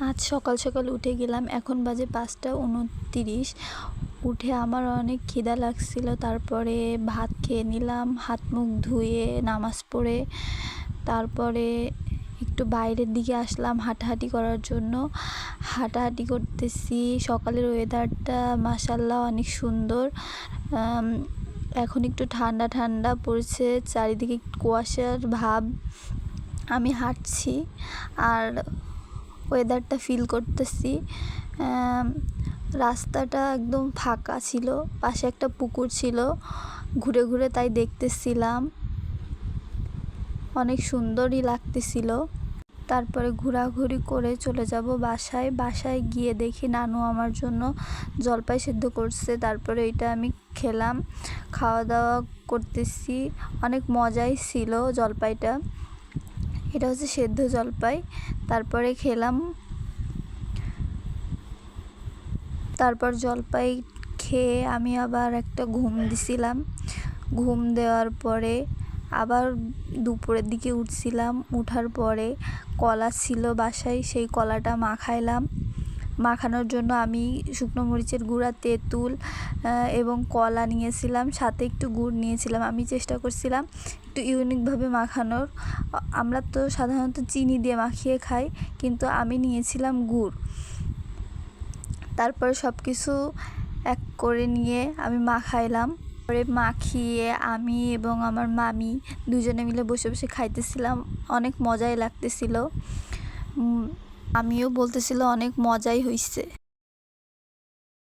আজ সকাল সকাল উঠে গেলাম। এখন বাজে পাঁচটা উনতিরিশ। উঠে আমার অনেক খিদা লাগছিল। তারপরে ভাত খেয়ে নিলাম, হাত মুখ ধুয়ে নামাজ পড়ে। তারপরে একটু বাইরের দিকে আসলাম হাঁটাহাঁটি করার জন্য। হাঁটাহাঁটি করতেছি। সকালের ওয়েদারটা মাসাল্লাহ অনেক সুন্দর। এখন একটু ঠান্ডা ঠান্ডা পড়ছে। চারিদিকে কুয়াশার ভাব। আমি হাঁটছি। আর ওয়েদারটা ফিল করতেছি। রাস্তাটা একদম ফাঁকা ছিল, পাশে একটা পুকুর ছিল, ঘুরে ঘুরে তাই দেখতেছিলাম। অনেক সুন্দরই লাগতেছিল। তারপরে ঘোরাঘুরি করে চলে যাব বাসায়। বাসায় গিয়ে দেখি নানু আমার জন্য জলপাই সেদ্ধ করছে, তারপরে এটা আমি খেলাম। খাওয়া দাওয়া করতেছি। অনেক মজাই ছিল জলপাইটা। এটা হচ্ছে সেদ্ধ জলপাই। তারপরে খেলাম। তারপর জলপাই খেয়ে আমি আবার একটা ঘুম দিছিলাম। ঘুম দেওয়ার পরে আবার দুপুরের দিকে উঠছিলাম। উঠার পরে কলা ছিল বাসায়, সেই কলাটা মাখাইলাম। মাখানোর জন্য আমি শুকনো মরিচের গুঁড়া, তেঁতুল এবং কলা নিয়েছিলাম, সাথে একটু গুড় নিয়েছিলাম। আমি চেষ্টা করছিলাম একটু ইউনিকভাবে মাখানোর। আমরা তো সাধারণত চিনি দিয়ে মাখিয়ে খাই, কিন্তু আমি নিয়েছিলাম গুড়। তারপর সব কিছু এক করে নিয়ে আমি মাখাইলাম। পরে মাখিয়ে আমি এবং আমার মামি দুজনে মিলে বসে বসে খাইতেছিলাম। অনেক মজাই লাগতেছিল। আমিও বলতেছিল অনেক মজাই হইছে।